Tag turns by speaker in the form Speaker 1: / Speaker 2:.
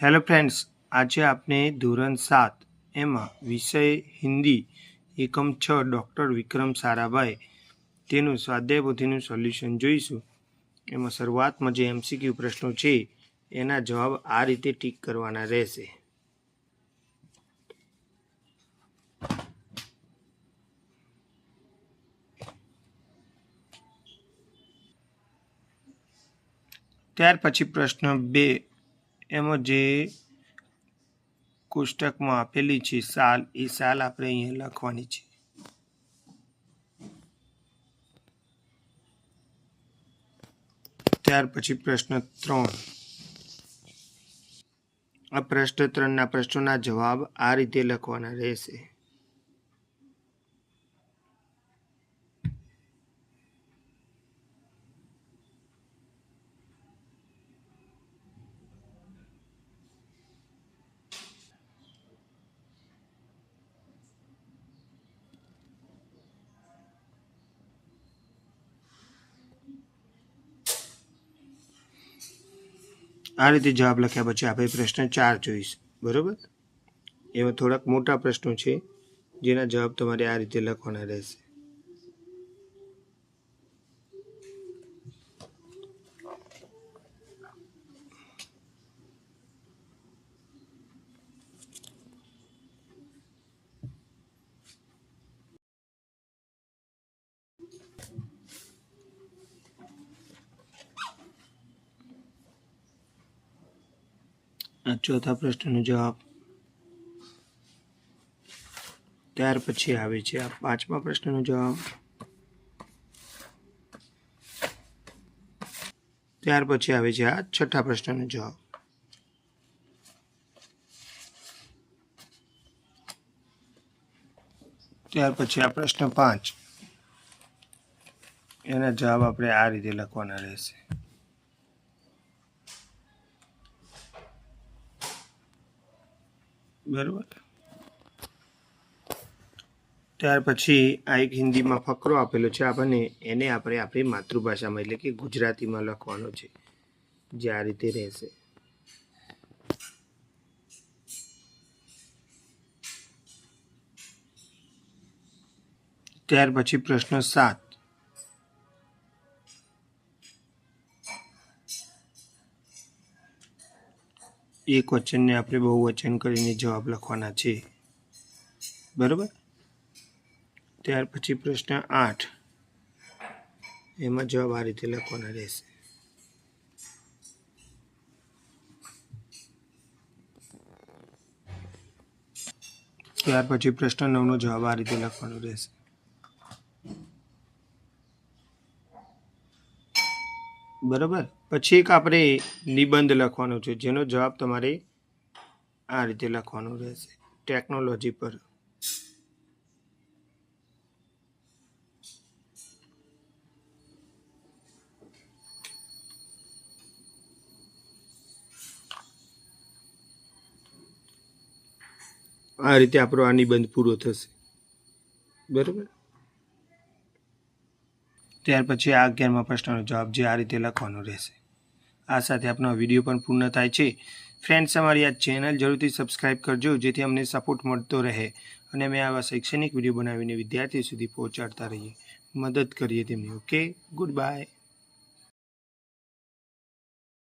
Speaker 1: Hello friends આજે આપણે ધોરણ સાત એમાં વિષય હિન્દી એકમ છ ડૉક્ટર વિક્રમ સારાભાઈ તેનું સ્વાધ્યાય પોથીનું સોલ્યુશન જોઈશું. એમાં શરૂઆતમાં જે એમસીક્યુ પ્રશ્નો છે, એના જવાબ આ રીતે ટીક કરવાના રહેશે. ત્યાર પછી પ્રશ્ન બે એમાં જે કોષ્ટકમાં આપેલી છે, સાલ, એ સાલ આપણે અહીંયા લખવાની છે. ત્યાર પછી પ્રશ્ન ત્રણ. આ પ્રશ્ન ત્રણના પ્રશ્નોના જવાબ આ રીતે લખવાના રહેશે. આ રીતે જવાબ લખ્યા પછી આપણે પ્રશ્ન ચાર જોઈશ. બરાબર? એવા થોડાક મોટા પ્રશ્નો છે, જેના જવાબ તમારે આ રીતે લખવાના રહેશે. આ ચોથા પ્રશ્નનો જવાબ. ત્યાર પછી આવે છે આ પાંચમા પ્રશ્નનો જવાબ. ત્યાર પછી આવે છે આ છઠ્ઠા પ્રશ્નનો જવાબ. ત્યાર પછી આ પ્રશ્ન પાંચ. એના જવાબ આપણે આ રીતે લખવાના રહેશે. બરોબર. ત્યાર પછી આ એક હિન્દીમાં ફકરો આપેલો છે. આપણને એને આપણે આપણી માતૃભાષામાં એટલે કે ગુજરાતીમાં લખવાનો છે. જે આ રીતે રહેશે. ત્યાર પછી પ્રશ્ન સાત. એક વચનને આપણે બહુ વચન કરીને જવાબ લખવાના છે. બરાબર? ત્યાર પછી પ્રશ્ન આઠ. એમાં જવાબ આ રીતે લખવાના રહેશે. ત્યાર પછી પ્રશ્ન નવનો જવાબ આ રીતે લખવાનો રહેશે. બરાબર? પછી એક આપણે નિબંધ લખવાનો છે, જેનો જવાબ તમારે આ રીતે લખવાનો રહેશે. ટેકનોલોજી પર. આ રીતે આપણો આ નિબંધ પૂરો થશે. બરાબર? ત્યાર પછી આ અગિયારમા પ્રશ્નનો જવાબ જે આ રીતે લખવાનો રહેશે. આ સાથે આપનો વીડિયો પણ પૂર્ણ થાય છે. ફ્રેન્ડ્સ અમારી આ ચેનલ જરૂરથી સબસ્ક્રાઇબ કરજો, જેથી અમને સપોર્ટ મળતો રહે અને અમે આવા શૈક્ષણિક વીડિયો બનાવીને વિદ્યાર્થીઓ સુધી પહોંચાડતા રહીએ. મદદ કરીએ તેમની ઓકે ગુડ બાય